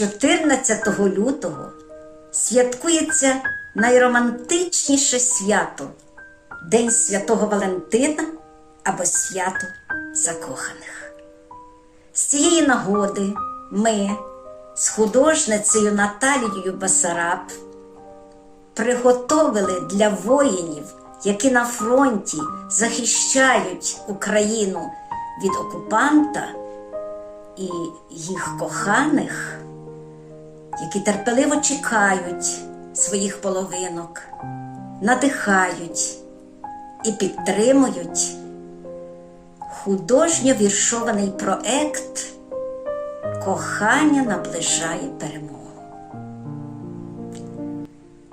14 лютого святкується найромантичніше свято День Святого Валентина або свято закоханих. З цієї нагоди ми з художницею Наталією Басараб приготовили для воїнів, які на фронті захищають Україну від окупанта і їх коханих, які терпеливо чекають своїх половинок, надихають і підтримують художньо віршований проект Кохання наближає перемогу.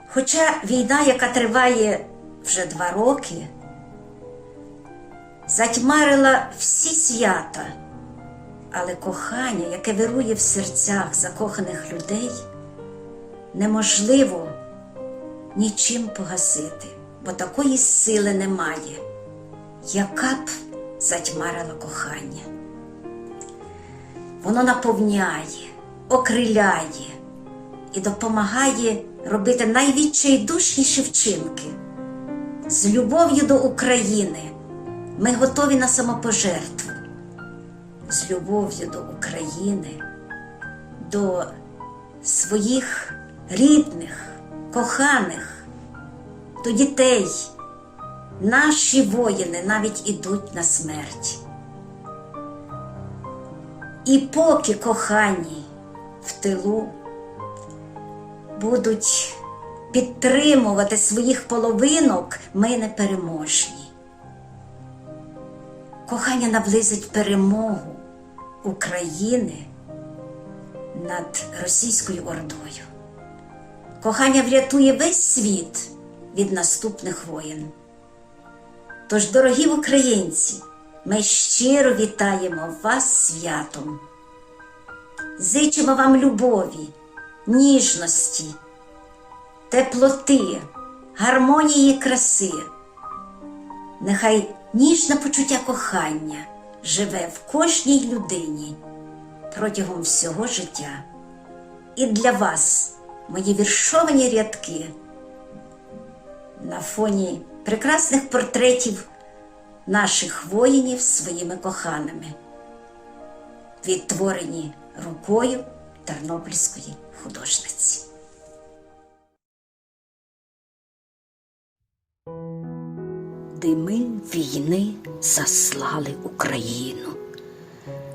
Хоча війна, яка триває вже два роки, затьмарила всі свята, але кохання, яке вирує в серцях закоханих людей, неможливо нічим погасити, бо такої сили немає, яка б затьмарила кохання. Воно наповняє, окриляє і допомагає робити найвідчайдушніші вчинки. З любов'ю до України ми готові на самопожертву. З любов'ю до України, до своїх рідних, коханих, до дітей. Наші воїни навіть ідуть на смерть. І поки кохані в тилу будуть підтримувати своїх половинок, ми не переможні. Кохання наблизить перемогу України над російською ордою. Кохання врятує весь світ від наступних воєн. Тож, дорогі українці, ми щиро вітаємо вас святом. Зичимо вам любові, ніжності, теплоти, гармонії краси. Нехай ніжне почуття кохання живе в кожній людині протягом всього життя. І для вас мої віршовані рядки на фоні прекрасних портретів наших воїнів своїми коханими, відтворені рукою тернопільської художниці. Дими війни заслали Україну,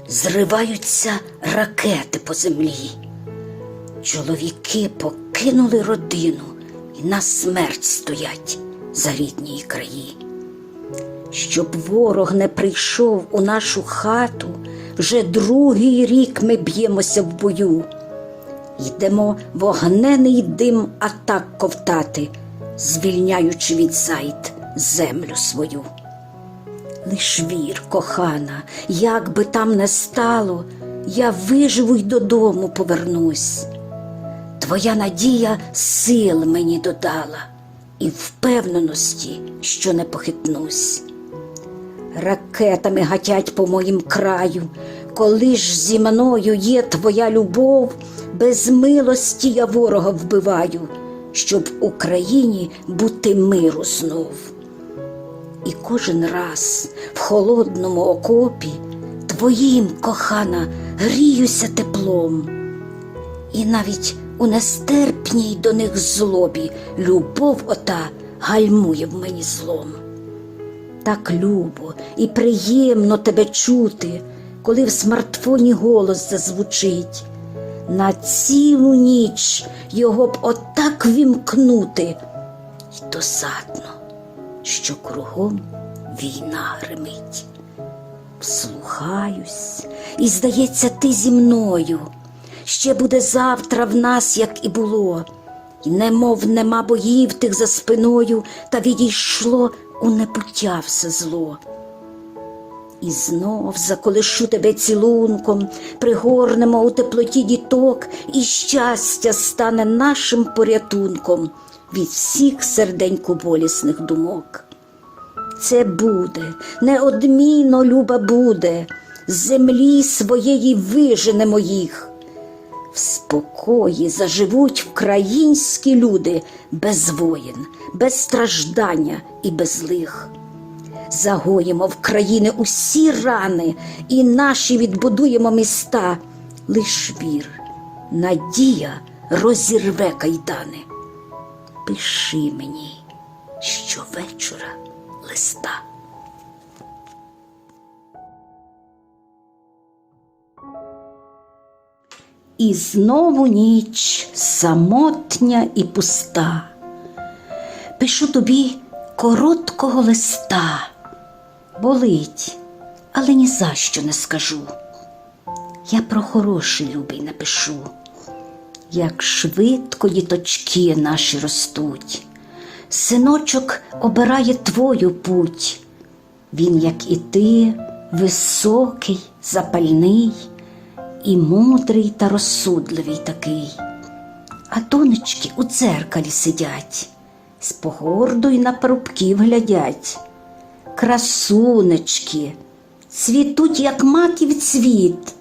зриваються ракети по землі. Чоловіки покинули родину і на смерть стоять за рідні краї. Щоб ворог не прийшов у нашу хату, вже другий рік ми б'ємося в бою. Йдемо вогнений дим атак ковтати, звільняючи від зайд землю свою. Лиш вір, кохана, як би там не стало, я виживу й додому повернусь. Твоя надія сил мені додала і впевненості, що не похитнусь. Ракетами гатять по моїм краю, коли ж зі мною є твоя любов, без милості я ворога вбиваю, щоб Україні бути миру знов. І кожен раз в холодному окопі твоїм, кохана, гріюся теплом. І навіть у нестерпній до них злобі любов ота гальмує в мені злом. Так любо і приємно тебе чути, коли в смартфоні голос зазвучить. На цілу ніч його б отак вімкнути, й досадно, що кругом війна гримить. Слухаюсь, і, здається, ти зі мною. Ще буде завтра в нас, як і було, і немов нема боїв тих за спиною, та відійшло у небуття все зло. І знов заколишу тебе цілунком, пригорнемо у теплоті діток, і щастя стане нашим порятунком від всіх серденько болісних думок. Це буде, неодмінно люба буде, з землі своєї виженемо їх. в спокої заживуть українські люди без воїн, без страждання і без лих. Загоїмо в країни усі рани і наші відбудуємо міста. Лиш вір, надія розірве кайдани. Пиши мені щовечора листа. І знову ніч самотня і пуста. Пишу тобі короткого листа. Болить, але ні за що не скажу. Я про хороший любий напишу, як швидко діточки наші ростуть. Синочок обирає твою путь. Він, як і ти, високий, запальний і мудрий та розсудливий такий. А донечки у дзеркалі сидять, з погордою на парубків глядять. Красунечки, цвітуть, як маків цвіт,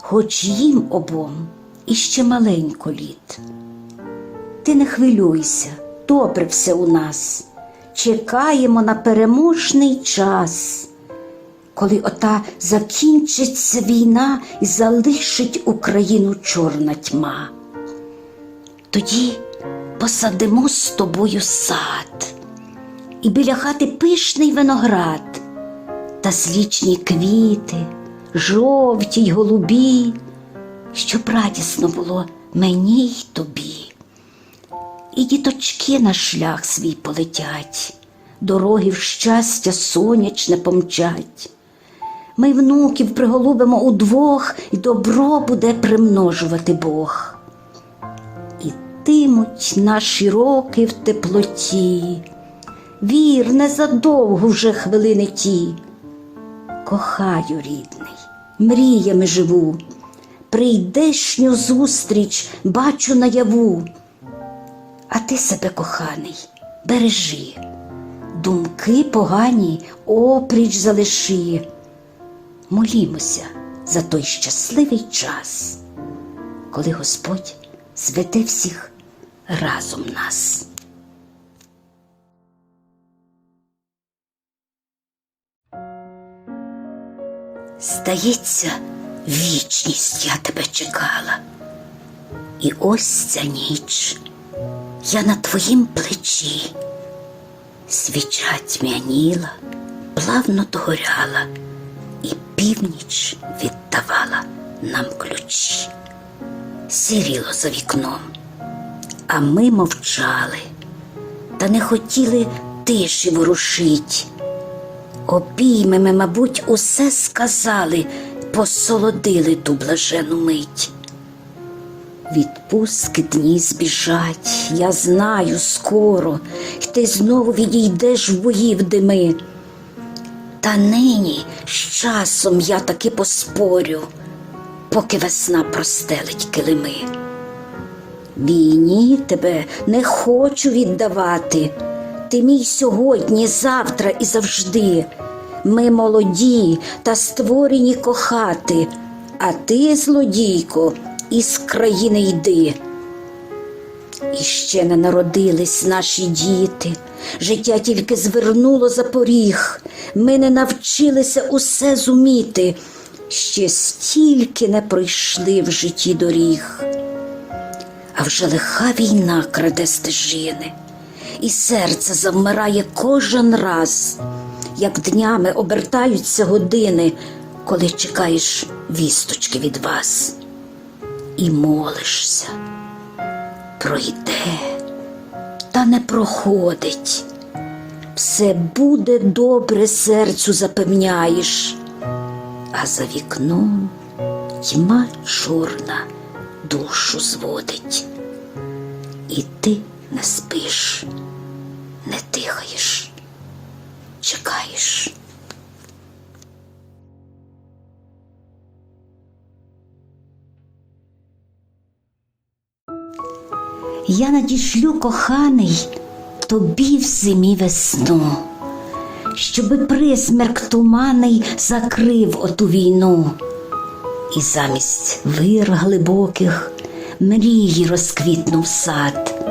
хоч їм обом іще маленько літ. Ти не хвилюйся, добре все у нас. Чекаємо на переможний час, коли ота закінчиться війна і залишить Україну чорна тьма. Тоді посадимо з тобою сад, і біля хати пишний виноград, та злічні квіти, жовті й голубі, щоб радісно було мені й тобі. І діточки на шлях свій полетять, дороги в щастя сонячне помчать. Ми внуків приголубимо удвох, і добро буде примножувати Бог. І тимуть наші роки в теплоті, вір, незадовго вже хвилини ті. Кохаю, рідний, мріями живу, прийдешню зустріч бачу наяву. А ти себе, коханий, бережи, думки погані опріч залиши. Молімося за той щасливий час, коли Господь зведе всіх разом нас. Здається, вічність я тебе чекала. І ось ця ніч я на твоїм плечі. Свіча тьмяніла, плавно догоряла, і північ віддавала нам ключі. Сіріло за вікном, а ми мовчали, та не хотіли тиші ворушить. Обіймами, мабуть, усе сказали, посолодили ту блажену мить. Відпустки дні збіжать, я знаю скоро, й ти знову відійдеш в боїв дими. Та нині з часом я таки поспорю, поки весна простелить килими. Війні тебе не хочу віддавати. Ти мій сьогодні, завтра і завжди. Ми молоді та створені кохати, а ти, злодійко, із країни йди. І ще не народились наші діти, життя тільки звернуло за поріг, ми не навчилися усе зуміти, ще стільки не пройшли в житті доріг. А вже лиха війна краде стежини, і серце завмирає кожен раз, як днями обертаються години, коли чекаєш вісточки від вас і молишся. Пройде, та не проходить. Все буде добре, серцю запевняєш, а за вікном тьма чорна душу зводить, і ти не спиш, не дихаєш, чекаєш. Я надішлю коханий тобі в зимі весну, щоби присмерк туманий закрив оту війну, і замість вир глибоких мрії розквітнув сад,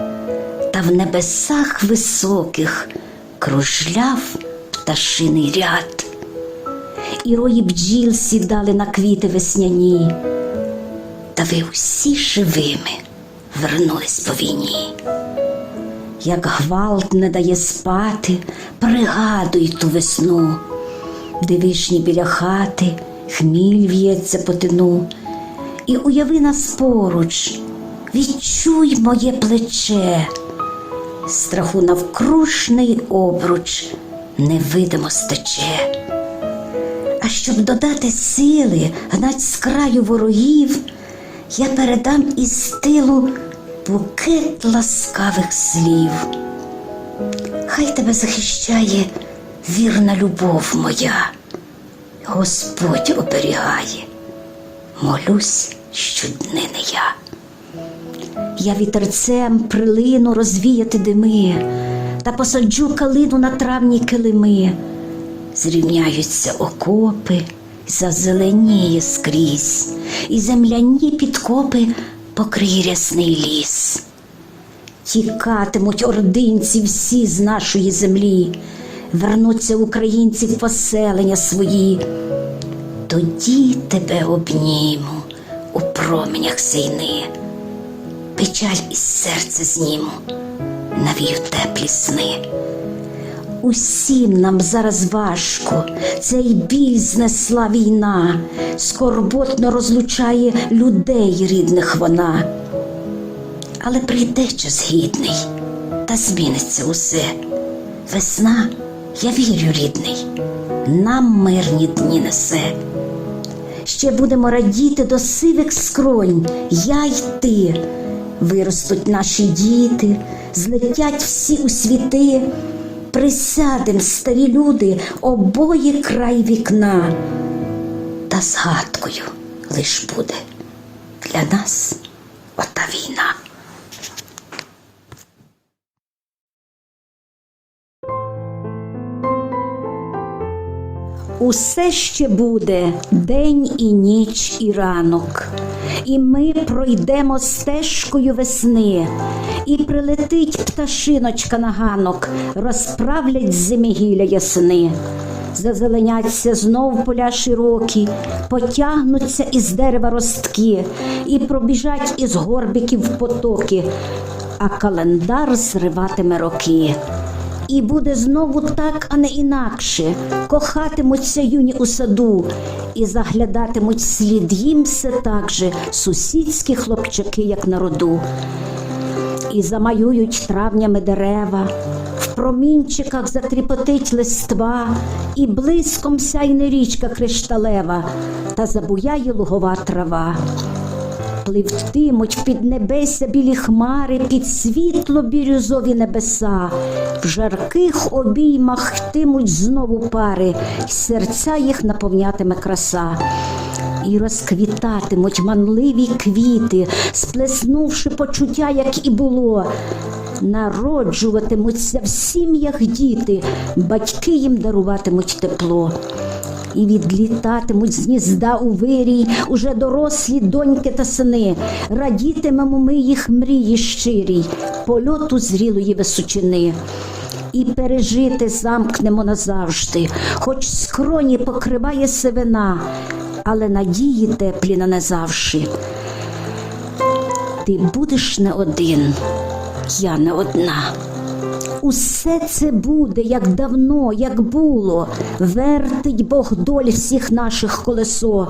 та в небесах високих кружляв пташиний ряд, і рої бджіл сідали на квіти весняні, та ви усі живими вернулись по війні. Як гвалт не дає спати, пригадуй ту весну, де вишні біля хати, хміль в'ється по тину, і уяви нас поруч, відчуй моє плече, страху навкрушний обруч невидимо стече. А щоб додати сили, гнать з краю ворогів, я передам із тилу букет ласкавих слів. Хай тебе захищає вірна любов моя, Господь оберігає, молюсь щоднини я. Я вітерцем прилину розвіяти дими та посаджу калину на травні килими. Зрівняються окопи, зазеленіє скрізь, і земляні підкопи покриє рясний ліс. Тікатимуть ординці всі з нашої землі, вернуться українці в поселення свої. Тоді тебе обніму у променях сійни, печаль із серця зніму, навію теплі сни. Усім нам зараз важко, цей біль знесла війна, скорботно розлучає людей рідних вона. Але прийде час гідний, та зміниться усе. Весна, я вірю, рідний, нам мирні дні несе. Ще будемо радіти до сивих скронь, я й ти. Виростуть наші діти, злетять всі у світи. Присядем, старі люди, обоє край вікна. Та згадкою лиш буде для нас ота війна. Усе ще буде день і ніч і ранок, і ми пройдемо стежкою весни, і прилетить пташиночка на ганок, розправлять зимігілля ясни. Зазеленяться знов поля широкі, потягнуться із дерева ростки, і пробіжать із горбиків потоки, а календар зриватиме роки. І буде знову так, а не інакше. Кохатимуться юні у саду, і заглядатимуть слід їм все так же сусідські хлопчаки, як на роду. І замаюють травнями дерева, в промінчиках затріпотить листва, і блиском сяйне річка кришталева, та забуяє лугова трава. Пливтимуть під небеся білі хмари, під світло бірюзові небеса, в жарких обіймах йтимуть знову пари, серця їх наповнятиме краса. І розквітатимуть манливі квіти, сплеснувши почуття, як і було. Народжуватимуться в сім'ях діти, батьки їм даруватимуть тепло і відлітатимуть з гнізда у вирій уже дорослі доньки та сини. Радітимемо ми їх мрії щирій, польоту зрілої височини. І пережити замкнемо назавжди, хоч скроні покриває сивина, але надії теплі на назавжди. Ти будеш не один, я не одна. Усе це буде, як давно, як було, вертить Бог доль всіх наших колесо.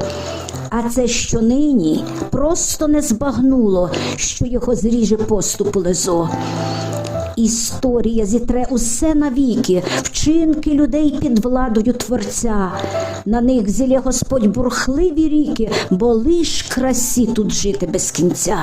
А це, що нині, просто не збагнуло, що його зріже поступу лезо. Історія зітре усе навіки, вчинки людей під владою Творця. На них зілє Господь бурхливі ріки, бо лиш красі тут жити без кінця.